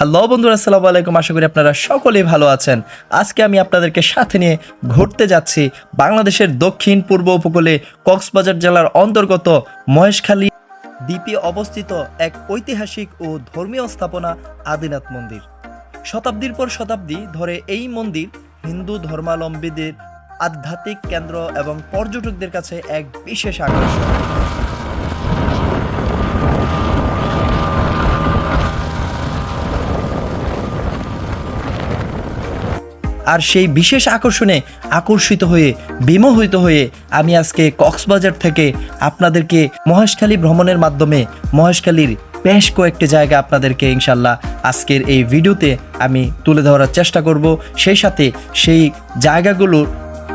Hello বন্ধুরা, আসসালামু আলাইকুম। আশা করি আপনারা সকলেই ভালো আছেন। আজকে আমি আপনাদেরকে সাথে নিয়ে ঘুরতে যাচ্ছি বাংলাদেশের দক্ষিণ পূর্ব উপকূলে কক্সবাজার জেলার অন্তর্গত মহেশখালী দ্বীপে অবস্থিত এক ঐতিহাসিক ও ধর্মীয় স্থাপনা আদিনাথ মন্দির। শতাব্দীর পর শতাব্দী ধরে এই মন্দির হিন্দু ধর্মাবলম্বীদের আধ্যাত্মিক কেন্দ্র এবং পর্যটকদের কাছে এক বিশেষ আকর্ষণ। আর সেই বিশেষ আকর্ষণে আকর্ষিত হয়ে, বিমোহিত হয়ে আমি আজকে কক্সবাজার থেকে আপনাদেরকে মহেশখালী ভ্রমণের মাধ্যমে মহেশখালীর বেশ কয়েকটি জায়গা আপনাদেরকে ইনশাল্লাহ আজকের এই ভিডিওতে আমি তুলে ধরার চেষ্টা করব। সেই সাথে সেই জায়গাগুলোর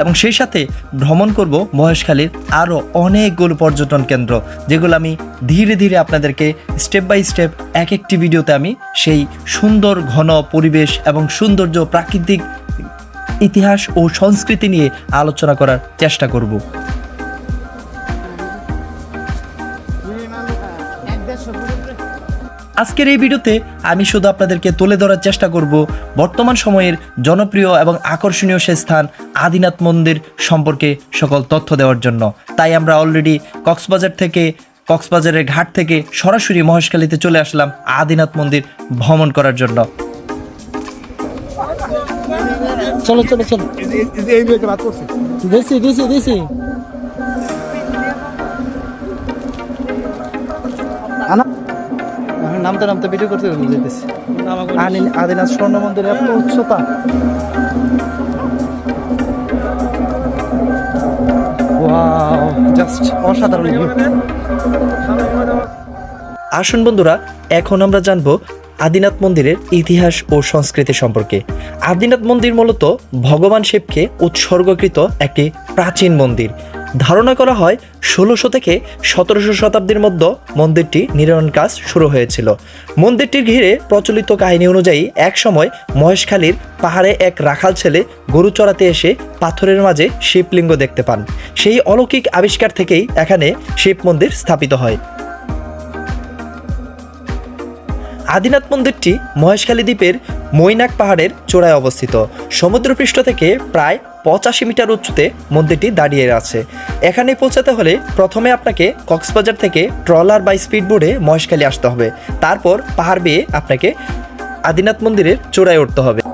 এবং সেই সাথে ভ্রমণ করব মহেশখালীর আরও অনেকগুলো পর্যটন কেন্দ্র, যেগুলো আমি ধীরে ধীরে আপনাদেরকে স্টেপ বাই স্টেপ এক একটি ভিডিওতে আমি সেই সুন্দর ঘন পরিবেশ এবং সৌন্দর্য, প্রাকৃতিক ইতিহাস ও সংস্কৃতি নিয়ে আলোচনা করার চেষ্টা করব। আজকের এই ভিডিওতে আমি শুধু আপনাদেরকে তুলে ধরার চেষ্টা করব বর্তমান সময়ের জনপ্রিয় এবং আকর্ষণীয় সে স্থান আদিনাথ মন্দির সম্পর্কে সকল তথ্য দেওয়ার জন্য। তাই আমরা অলরেডি কক্সবাজার থেকে, কক্সবাজারের ঘাট থেকে সরাসরি মহেশখালীতে চলে আসলাম আদিনাথ মন্দির ভ্রমণ করার জন্য। চলো চলো চলো। এই মেয়েকে বাদ করছে দিছি দিছি দিছি। নামতে নামতে ভিডিও করতে যেতেছি আনি- আদিনাথ স্বর্ণ মন্দির এত উচ্চতা। জাস্ট অসাধারণ। আসুন বন্ধুরা এখন আমরা জানব আদিনাথ মন্দিরের ইতিহাস ও সংস্কৃতি সম্পর্কে। আদিনাথ মন্দির মূলত ভগবান শিবকে উৎসর্গকৃত একটি প্রাচীন মন্দির। ধারণা করা হয়, ষোলোশো থেকে সতেরোশো শতাব্দীর মধ্যে মন্দিরটি নির্মাণ কাজ শুরু হয়েছিল। মন্দিরটির ঘিরে প্রচলিত কাহিনী অনুযায়ী একসময় মহেশখালীর পাহাড়ে এক রাখাল ছেলে গরু চড়াতে এসে পাথরের মাঝে শিবলিঙ্গ দেখতে পান। সেই অলৌকিক আবিষ্কার থেকেই এখানে শিব মন্দির স্থাপিত হয়। আদিনাথ মন্দিরটি মহেশখালী দ্বীপের মৈনাক পাহাড়ের চূড়ায় অবস্থিত। সমুদ্রপৃষ্ঠ থেকে প্রায় পঁচাশি মিটার উঁচুতে মন্দিরটি দাঁড়িয়ে আছে। এখানে পৌঁছাতে হলে প্রথমে আপনাকে কক্সবাজার থেকে ট্রলার বা স্পিডবোর্ডে মহেশখালী আসতে হবে। তারপর পাহাড় বেয়ে আপনাকে আদিনাথ মন্দিরের চূড়ায় উঠতে হবে।